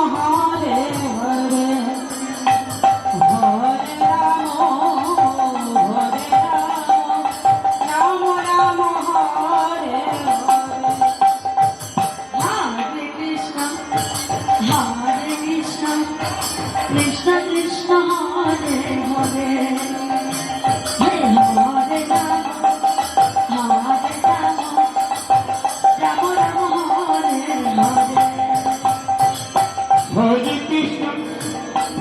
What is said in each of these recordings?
Krishna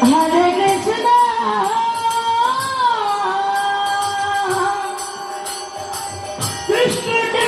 Hare Krishna Krishna